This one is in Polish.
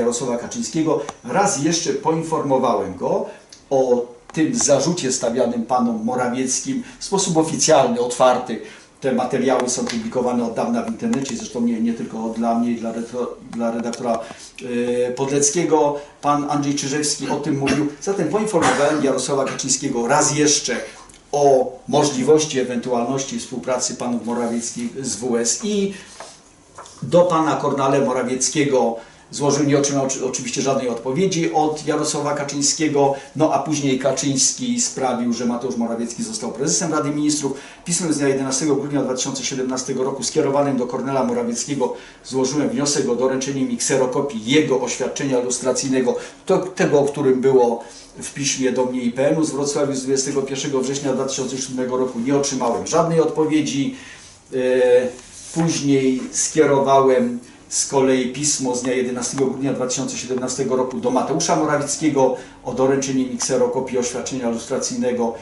Jarosława Kaczyńskiego. Raz jeszcze poinformowałem go o tym zarzucie stawianym panom Morawieckim w sposób oficjalny, otwarty. Te materiały są publikowane od dawna w internecie, zresztą nie, nie tylko dla mnie, dla, dla redaktora yy, Podleckiego. Pan Andrzej Czyżewski o tym mówił. Zatem poinformowałem Jarosława Kaczyńskiego raz jeszcze o możliwości, ewentualności współpracy panów Morawieckich z WSI do pana Kornale Morawieckiego złożył, nie otrzymał oczy- oczywiście żadnej odpowiedzi od Jarosława Kaczyńskiego, no a później Kaczyński sprawił, że Mateusz Morawiecki został prezesem Rady Ministrów. Pismem z dnia 11 grudnia 2017 roku skierowanym do Kornela Morawieckiego złożyłem wniosek o doręczenie mi kserokopii jego oświadczenia lustracyjnego, to, tego, o którym było w piśmie do mnie IPN-u z Wrocławiu z 21 września 2007 roku. Nie otrzymałem żadnej odpowiedzi. E, Później skierowałem z kolei pismo z dnia 11 grudnia 2017 roku do Mateusza Morawieckiego o doręczenie mi kserokopii oświadczenia lustracyjnego,